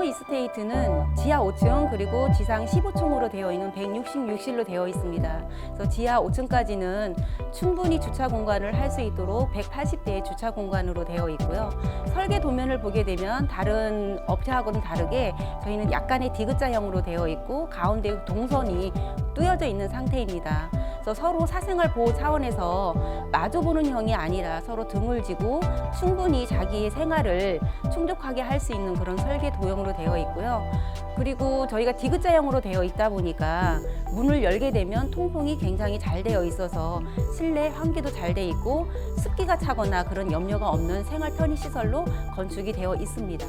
까무 이스테이트는 지하 5층 그리고 지상 15층으로 되어 있는 166실로 되어 있습니다. 그래서 지하 5층까지는 충분히 주차 공간을 할 수 있도록 180대의 주차 공간으로 되어 있고요. 설계 도면을 보게 되면 다른 업체하고는 다르게 저희는 약간의 디귿자형으로 되어 있고 가운데 동선이 뚫어져 있는 상태입니다. 그래서 서로 사생활 보호 차원에서 마주보는 형이 아니라 서로 등을 지고 충분히 자기의 생활을 충족하게 할 수 있는 그런 설계 도형으로 되어 있고요. 그리고 저희가 디귿자형으로 되어 있다 보니까 문을 열게 되면 통풍이 굉장히 잘 되어 있어서 실내 환기도 잘 돼 있고 습기가 차거나 그런 염려가 없는 생활 편의 시설로 건축이 되어 있습니다.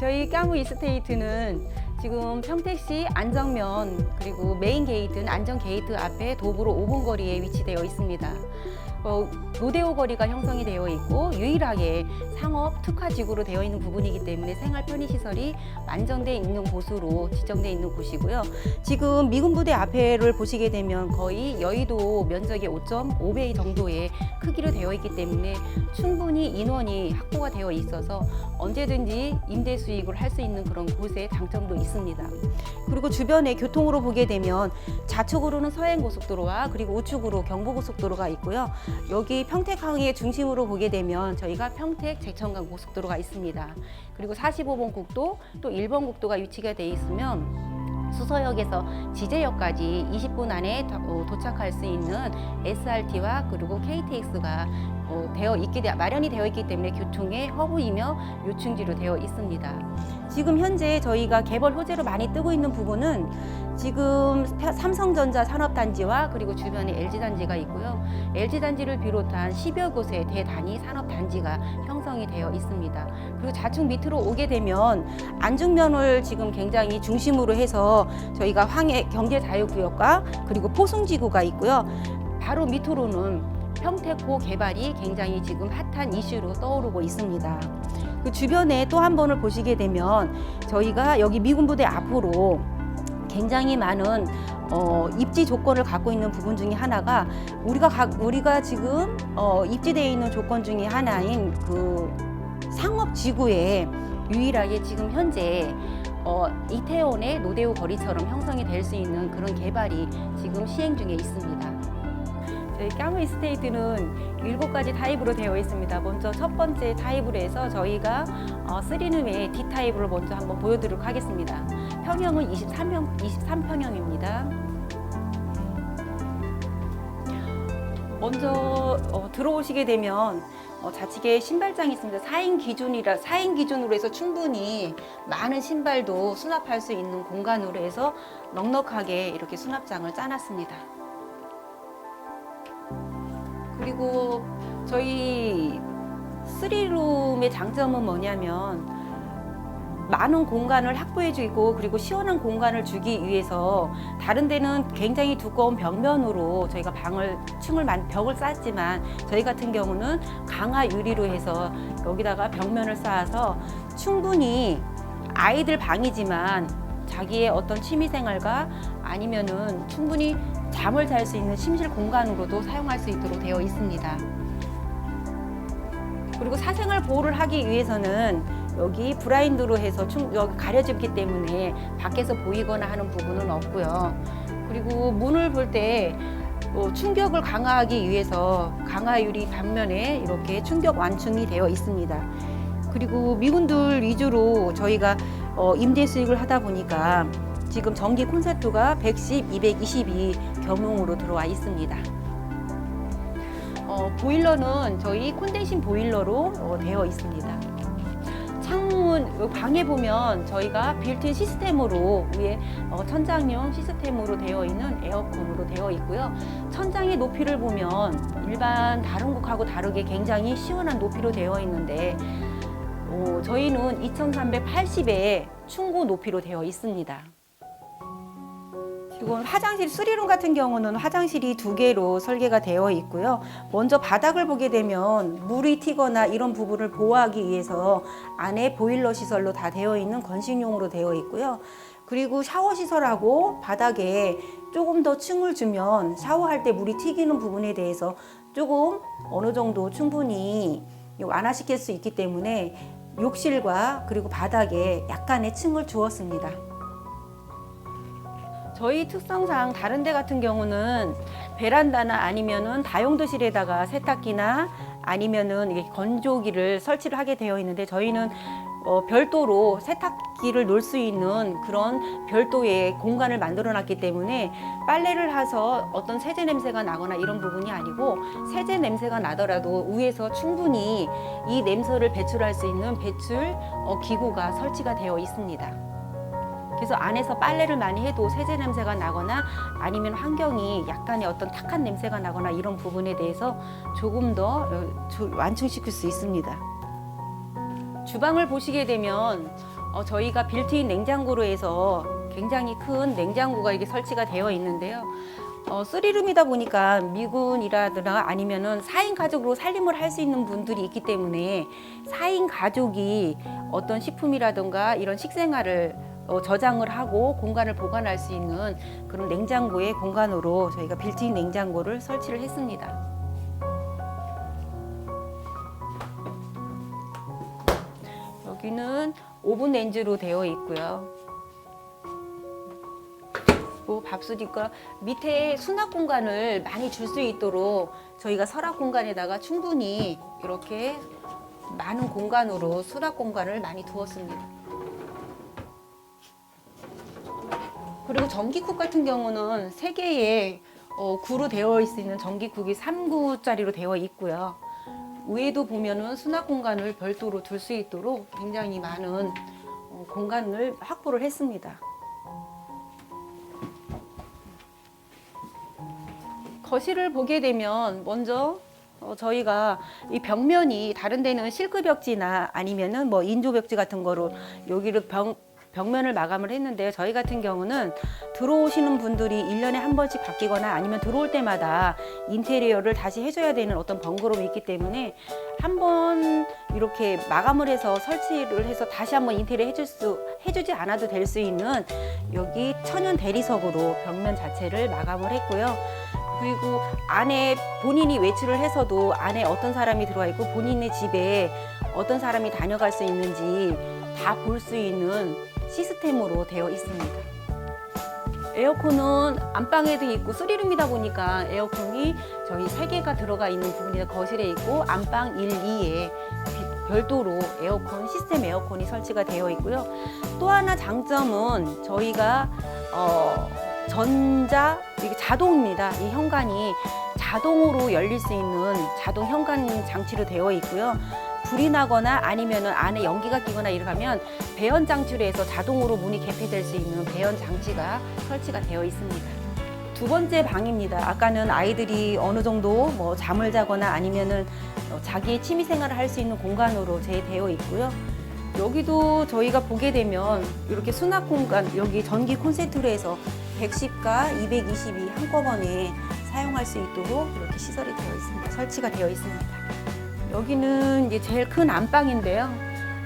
저희 까무 이스테이트는 지금 평택시 안정면 그리고 메인 게이트는 안전 게이트 앞에 도보로 5분 거리에 위치되어 있습니다. 어, 노대오 거리가 형성이 되어 있고 유일하게 상업 특화 지구로 되어 있는 부분이기 때문에 생활 편의 시설이 완전돼 있는 곳으로 지정돼 있는 곳이고요. 지금 미군 부대 앞에를 보시게 되면 거의 여의도 면적의 5.5배 정도의 크기로 되어 있기 때문에 충분히 인원이 확보가 되어 있어서 언제든지 임대 수익을 할 수 있는 그런 곳의 장점도 있습니다. 그리고 주변에 교통으로 보게 되면 좌측으로는 서해안 고속도로와 그리고 우측으로 경부 고속도로가 있고요. 여기 평택항의 중심으로 보게 되면 저희가 평택 제천강 고속도로가 있습니다. 그리고 45번 국도 또 1번 국도가 위치가 돼 있으면 수서역에서 지제역까지 20분 안에 도- 어, 도착할 수 있는 SRT와 그리고 KTX가 어, 되어 있기 때- 마련이 되어 있기 때문에 교통의 허브이며 요충지로 되어 있습니다. 지금 현재 저희가 개발 호재로 많이 뜨고 있는 부분은 지금 펴- 삼성전자 산업단지와 그리고 주변에 LG단지가 있고요. LG단지를 비롯한 10여 곳의 대단위 산업단지가 형성이 되어 있습니다. 그리고 좌측 밑으로 오게 되면 안중면을 지금 굉장히 중심으로 해서 저희가 황해 경제자유구역과 그리고 포승지구가 있고요. 바로 밑으로는 평택호 개발이 굉장히 지금 핫한 이슈로 떠오르고 있습니다. 그 주변에 또 한 번을 보시게 되면 저희가 여기 미군 부대 앞으로 굉장히 많은 어, 입지 조건을 갖고 있는 부분 중에 하나가 우리가 각 우리가 지금 어, 입지되어 있는 조건 중에 하나인 그 상업 지구에 유일하게 지금 현재 어, 이태원의 노대우 거리처럼 형성이 될 수 있는 그런 개발이 지금 시행 중에 있습니다. 저희 까무 이스테이트는 일곱 가지 타입으로 되어 있습니다. 먼저 첫 번째 타입으로 해서 저희가 어, 3룸의 D 타입을 먼저 한번 보여드리도록 하겠습니다. 평형은 23평, 23평형입니다. 먼저 어, 들어오시게 되면 어, 좌측에 신발장이 있습니다. 4인 기준이라 4인 기준으로 해서 충분히 많은 신발도 수납할 수 있는 공간으로 해서 넉넉하게 이렇게 수납장을 짜놨습니다. 그리고 저희 3룸의 장점은 뭐냐면 많은 공간을 확보해 주고 그리고 시원한 공간을 주기 위해서 다른 데는 굉장히 두꺼운 벽면으로 저희가 방을 층을 만- 벽을 쌓았지만 저희 같은 경우는 강화 유리로 해서 여기다가 벽면을 쌓아서 충분히 아이들 방이지만 자기의 어떤 취미 생활과 아니면은 충분히 잠을 잘 수 있는 침실 공간으로도 사용할 수 있도록 되어 있습니다. 그리고 사생활 보호를 하기 위해서는 여기 브라인드로 해서 충, 여기 가려졌기 때문에 밖에서 보이거나 하는 부분은 없고요. 그리고 문을 볼때 어, 충격을 강화하기 위해서 강화 유리 벽면에 이렇게 충격 완충이 되어 있습니다. 그리고 미군들 위주로 저희가 어, 임대 수익을 하다 보니까 지금 전기 콘센트가 110, 222 겸용으로 들어와 있습니다. 어, 보일러는 저희 콘덴싱 보일러로 어, 되어 있습니다. 창문 요 방에 보면 저희가 빌트인 시스템으로 위에 어, 천장용 시스템으로 되어 있는 에어컨으로 되어 있고요. 천장의 높이를 보면 일반 다른 곳하고 다르게 굉장히 시원한 높이로 되어 있는데 어, 저희는 2380의 충고 높이로 되어 있습니다. 지금 화장실 수리룸 같은 경우는 화장실이 두 개로 설계가 되어 있고요. 먼저 바닥을 보게 되면 물이 튀거나 이런 부분을 보호하기 위해서 안에 보일러 시설로 다 되어 있는 건식용으로 되어 있고요. 그리고 샤워 시설하고 바닥에 조금 더 층을 주면 샤워할 때 물이 튀기는 부분에 대해서 조금 어느 정도 충분히 완화시킬 수 있기 때문에 욕실과 그리고 바닥에 약간의 층을 주었습니다. 저희 특성상 다른 데 같은 경우는 베란다나 아니면은 다용도실에다가 세탁기나 아니면은 이게 건조기를 설치를 하게 되어 있는데 저희는 어, 별도로 세탁기를 놓을 수 있는 그런 별도의 공간을 만들어 놨기 때문에 빨래를 해서 어떤 세제 냄새가 나거나 이런 부분이 아니고 세제 냄새가 나더라도 위에서 충분히 이 냄새를 배출할 수 있는 배출 어, 기구가 설치가 되어 있습니다. 그래서 안에서 빨래를 많이 해도 세제 냄새가 나거나 아니면 환경이 약간의 어떤 탁한 냄새가 나거나 이런 부분에 대해서 조금 더 어, 조- 완충시킬 수 있습니다. 주방을 보시게 되면 어, 저희가 빌트인 냉장고로 해서 굉장히 큰 냉장고가 이게 설치가 되어 있는데요. 어, 쓰리룸이다 보니까 미군이라든가 아니면은 4인 가족으로 살림을 할 수 있는 분들이 있기 때문에 4인 가족이 어떤 식품이라든가 이런 식생활을 어, 저장을 하고 공간을 보관할 수 있는 그런 냉장고의 공간으로 저희가 빌트인 냉장고를 설치를 했습니다. 여기는 오븐 렌즈로 되어 있고요. 뭐 밥솥이과 밑에 수납 공간을 많이 줄 수 있도록 저희가 서랍 공간에다가 충분히 이렇게 많은 공간으로 수납 공간을 많이 두었습니다. 그리고 전기쿡 같은 경우는 세 개의 어, 구로 되어 있는 전기쿡이 3구짜리로 되어 있고요. 위에도 보면은 수납 공간을 별도로 둘 수 있도록 굉장히 많은 어, 공간을 확보를 했습니다. 거실을 보게 되면 먼저 어, 저희가 이 벽면이 다른 데는 실크 벽지나 아니면은 뭐 인조 벽지 같은 거로 여기를 벽 벽면을 마감을 했는데요. 저희 같은 경우는 들어오시는 분들이 일년에한 번씩 바뀌거나 아니면 들어올 때마다 인테리어를 다시 해줘야 되는 어떤 번거로움이 있기 때문에 한 번 이렇게 마감을 해서 설치를 해서 다시 한번 인테리어 해줄 수, 해주지 않아도 될 수 있는 여기 천연 대리석으로 벽면 자체를 마감을 했고요. 그리고 안에 본인이 외출을 해서도 안에 어떤 사람이 들어와 있고 본인의 집에 어떤 사람이 다녀갈 수 있는지 다 볼 수 있는 시스템으로 되어 있습니다. 에어컨은 안방에도 있고 쓰리룸이다 보니까 에어컨이 저희 세 개가 들어가 있는 부분이 거실에 있고 안방 1, 2에 별도로 에어컨 시스템 에어컨이 설치가 되어 있고요. 또 하나 장점은 저희가 어, 전자 이게 자동입니다. 이 현관이 자동으로 열릴 수 있는 자동 현관 장치로 되어 있고요. 불이 나거나 아니면은 안에 연기가 끼거나 이러면 배연 장치로 해서 자동으로 문이 개폐될 수 있는 배연 장치가 설치가 되어 있습니다. 두 번째 방입니다. 아까는 아이들이 어느 정도 뭐 잠을 자거나 아니면은 어, 자기의 취미 생활을 할 수 있는 공간으로 제되어 있고요. 여기도 저희가 보게 되면 이렇게 수납 공간 여기 전기 콘센트로 해서 110과 220이 한꺼번에 사용할 수 있도록 이렇게 시설이 되어 있습니다. 설치가 되어 있습니다. 여기는 이제 제일 큰 안방인데요.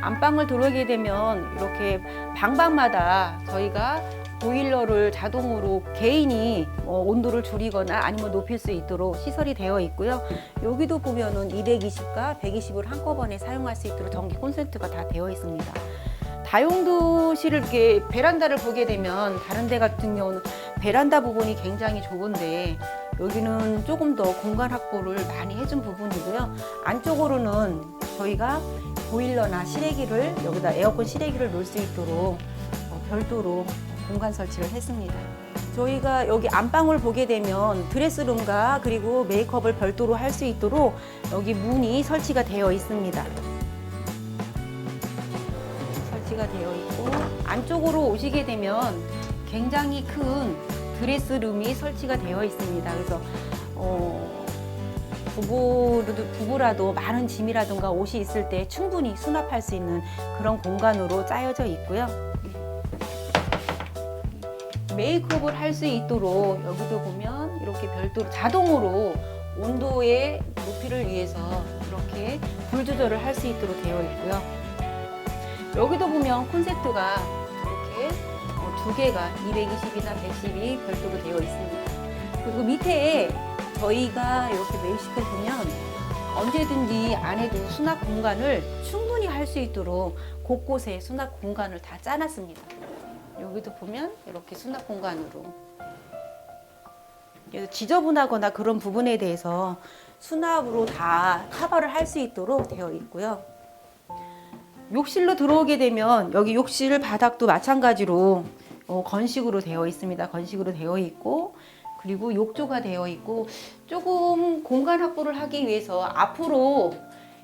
안방을 들어오게 되면 이렇게 방방마다 저희가 보일러를 자동으로 개인이 어, 온도를 줄이거나 아니면 높일 수 있도록 시설이 되어 있고요. 여기도 보면은 220과 120을 한꺼번에 사용할 수 있도록 전기 콘센트가 다 되어 있습니다. 다용도실을 이렇게 베란다를 보게 되면 다른 데 같은 경우는 베란다 부분이 굉장히 좋은데 여기는 조금 더 공간 확보를 많이 해준 부분이고요. 안쪽으로는 저희가 보일러나 실외기를 여기다 에어컨 실외기를 놓을 수 있도록 어, 별도로 공간 설치를 했습니다. 저희가 여기 안방을 보게 되면 드레스룸과 그리고 메이크업을 별도로 할 수 있도록 여기 문이 설치가 되어 있습니다. 설치가 되어 있고 안쪽으로 오시게 되면 굉장히 큰 드레스룸이 설치가 되어 있습니다. 그래서 어, 부부도, 부부라도 많은 짐이라든가 옷이 있을 때 충분히 수납할 수 있는 그런 공간으로 짜여져 있고요. 메이크업을 할 수 있도록 여기도 보면 이렇게 별도로 자동으로 온도의 높이를 위해서 이렇게 불 조절을 할 수 있도록 되어 있고요. 여기도 보면 어, 두 개가 220이나 110이 별도로 되어 있습니다. 그리고 밑에 저희가 이렇게 메일시트 보면 언제든지 안에도 수납 공간을 충분히 할 수 있도록 곳곳에 수납 공간을 다 짜놨습니다. 여기도 보면 이렇게 수납 공간으로 지저분하거나 그런 부분에 대해서 수납으로 다 커버를 할 수 있도록 되어 있고요. 욕실로 들어오게 되면 여기 욕실 바닥도 마찬가지로 어, 건식으로 되어 있습니다. 건식으로 되어 있고 그리고 욕조가 되어 있고 조금 공간 확보를 하기 위해서 앞으로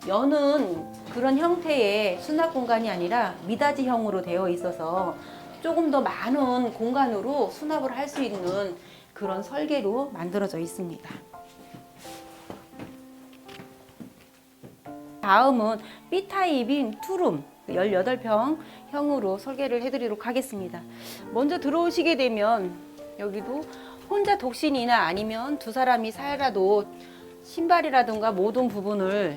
여는 그런 형태의 수납 공간이 아니라 미닫이형으로 되어 있어서 조금 더 많은 공간으로 수납을 할 수 있는 그런 설계로 만들어져 있습니다. 다음은 B타입인 투룸 18평형으로 설계를 해드리도록 하겠습니다. 먼저 들어오시게 되면 여기도 혼자 독신이나 아니면 두 사람이 살아도 신발이라든가 모든 부분을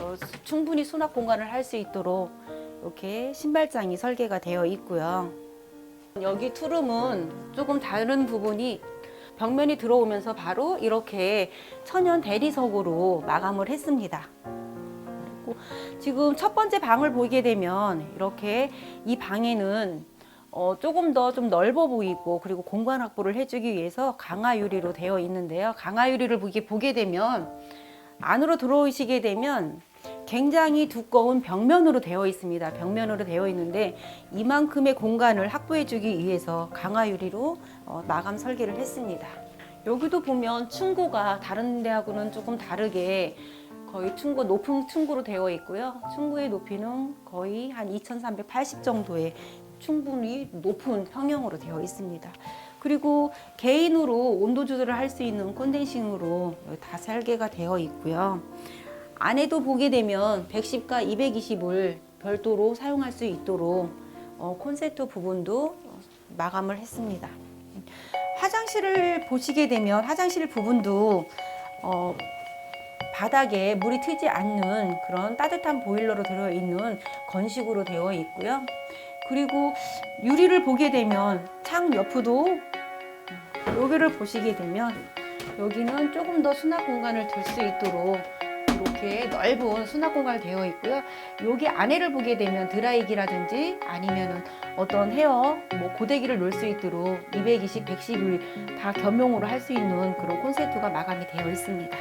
어, 충분히 수납 공간을 할 수 있도록 이렇게 신발장이 설계가 되어 있고요. 여기 투룸은 조금 다른 부분이 벽면이 들어오면서 바로 이렇게 천연 대리석으로 마감을 했습니다. 그리고 지금 첫 번째 방을 보게 되면 이렇게 이 방에는 어, 조금 더 좀 넓어 보이고 그리고 공간 확보를 해주기 위해서 강화 유리로 되어 있는데요. 강화 유리를 보게, 보게 되면 안으로 들어오시게 되면 굉장히 두꺼운 벽면으로 되어 있습니다. 벽면으로 되어 있는데 이만큼의 공간을 확보해 주기 위해서 강화 유리로 어, 마감 설계를 했습니다. 여기도 보면 층고가 다른 데하고는 조금 다르게 거의 층고 높은 층고로 되어 있고요. 층고의 높이는 거의 한 2,380 정도의 충분히 높은 평형으로 되어 있습니다. 그리고 개인으로 온도 조절을 할 수 있는 콘덴싱으로 다 설계가 되어 있고요. 안에도 보게 되면 110과 220을 별도로 사용할 수 있도록 어, 콘센트 부분도 마감을 했습니다. 화장실을 보시게 되면 화장실 부분도 어, 바닥에 물이 튀지 않는 그런 따뜻한 보일러로 들어있는 건식으로 되어 있고요. 그리고 유리를 보게 되면 창 옆으로 여기를 보시게 되면 여기는 조금 더 수납 공간을 둘 수 있도록 이렇게 넓은 수납 공간이 되어 있고요. 여기 안에를 보게 되면 드라이기라든지 아니면은 어떤 헤어, 뭐 고데기를 놓을 수 있도록 220, 110을 다 겸용으로 할 수 있는 그런 콘센트가 마감이 되어 있습니다.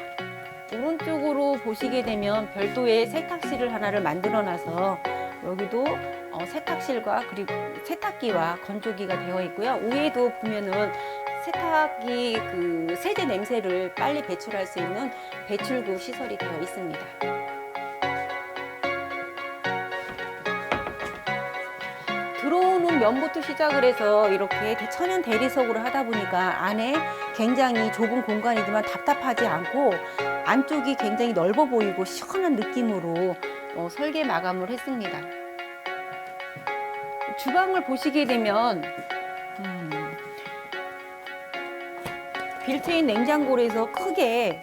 보시게 되면 별도의 세탁실을 하나를 만들어 놔서 여기도 어, 세탁실과 그리고 세탁기와 건조기가 되어 있고요. 위에도 보면은 세탁기 그 세제 냄새를 빨리 배출할 수 있는 배출구 시설이 되어 있습니다. 들어오는 면부터 시작을 해서 이렇게 천연 대리석으로 하다 보니까 안에 굉장히 좁은 공간이지만 답답하지 않고 안쪽이 굉장히 넓어 보이고 시원한 느낌으로 어, 설계 마감을 했습니다. 주방을 보시게 되면 음, 빌트인 냉장고에서 크게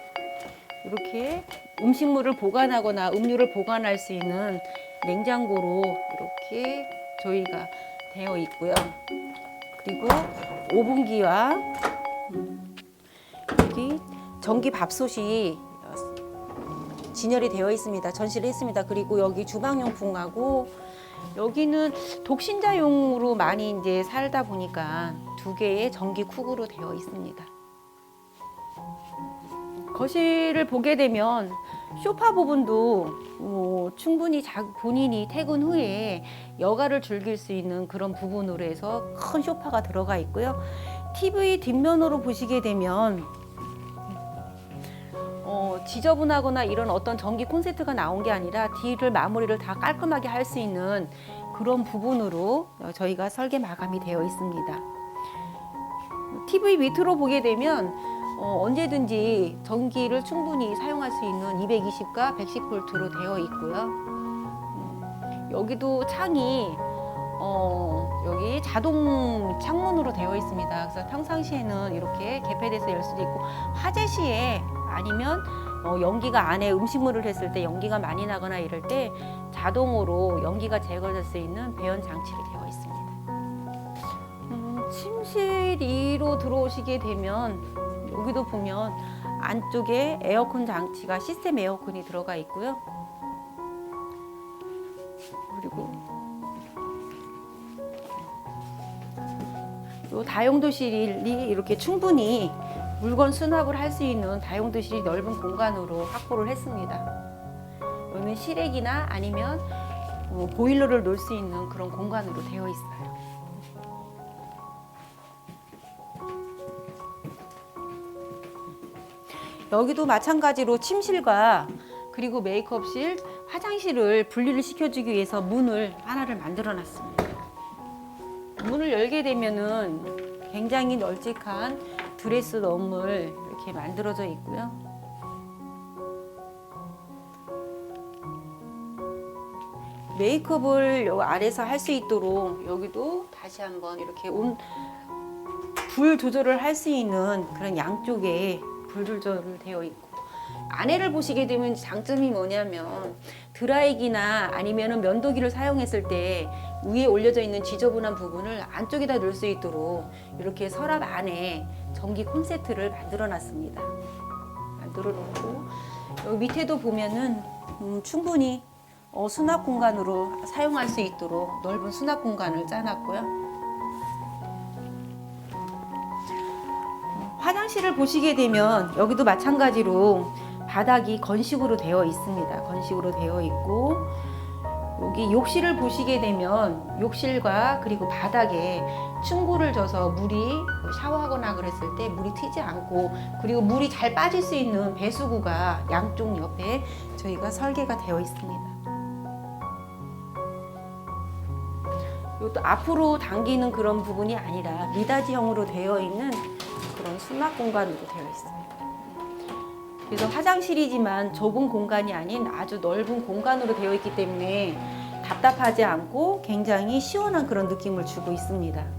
이렇게 음식물을 보관하거나 음료를 보관할 수 있는 냉장고로 이렇게 조이가 되어 있고요. 그리고 오븐기와 음, 여기 전기 밥솥이 진열이 되어 있습니다. 전시를 했습니다. 그리고 여기 주방용품하고 여기는 독신자용으로 많이 이제 살다 보니까 두 개의 전기 쿡으로 되어 있습니다. 거실을 보게 되면 소파 부분도 뭐 충분히 자, 본인이 퇴근 후에 여가를 즐길 수 있는 그런 부분으로 해서 큰 소파가 들어가 있고요. TV 뒷면으로 보시게 되면 어, 지저분하거나 이런 어떤 전기 콘센트가 나온 게 아니라 뒤를 마무리를 다 깔끔하게 할 수 있는 그런 부분으로 어, 저희가 설계 마감이 되어 있습니다. TV 밑으로 보게 되면 어, 언제든지 전기를 충분히 사용할 수 있는 220과 110볼트로 되어 있고요. 음, 여기도 창이 어, 여기 자동 창문으로 되어 있습니다. 그래서 평상시에는 이렇게 개폐돼서 열 수도 있고 화재 시에 아니면 어, 연기가 안에 음식물을 했을 때 연기가 많이 나거나 이럴 때 자동으로 연기가 제거될 수 있는 배연 장치로 되어 있습니다. 음, 침실 2로 들어오시게 되면 여기도 보면 안쪽에 에어컨 장치가 시스템 에어컨이 들어가 있고요. 그리고 요 다용도실이 이렇게 충분히 물건 수납을 할 수 있는 다용도실이 넓은 공간으로 확보를 했습니다. 여기는 실외기나 아니면 어, 보일러를 놓을 수 있는 그런 공간으로 되어 있어요. 여기도 마찬가지로 침실과 그리고 메이크업실, 화장실을 분리를 시켜주기 위해서 문을 하나를 만들어 놨습니다. 문을 열게 되면은 굉장히 널찍한 드레스 룸을 이렇게 만들어져 있고요. 메이크업을 요 아래서 할 수 있도록 여기도 다시 한번 이렇게 온, 불 조절을 할 수 있는 그런 양쪽에 불 조절을 되어 있고 안에를 보시게 되면 장점이 뭐냐면 드라이기나 아니면은 면도기를 사용했을 때 위에 올려져 있는 지저분한 부분을 안쪽에다 넣을 수 있도록 이렇게 서랍 안에 전기 콘센트를 만들어 놨습니다. 만들어 놓고 여기 밑에도 보면은 음, 충분히 어, 수납 공간으로 사용할 수 있도록 넓은 수납 공간을 짜놨고요. 화장실을 보시게 되면 여기도 마찬가지로 바닥이 건식으로 되어 있습니다. 건식으로 되어 있고 여기 욕실을 보시게 되면 욕실과 그리고 바닥에 충고를 져서 물이 샤워하거나 그랬을 때 물이 튀지 않고 그리고 물이 잘 빠질 수 있는 배수구가 양쪽 옆에 저희가 설계가 되어 있습니다. 이것도 앞으로 당기는 그런 부분이 아니라 미닫이형으로 되어 있는 그런 수납 공간으로 되어 있습니다. 그래서 화장실이지만 좁은 공간이 아닌 아주 넓은 공간으로 되어 있기 때문에 답답하지 않고 굉장히 시원한 그런 느낌을 주고 있습니다.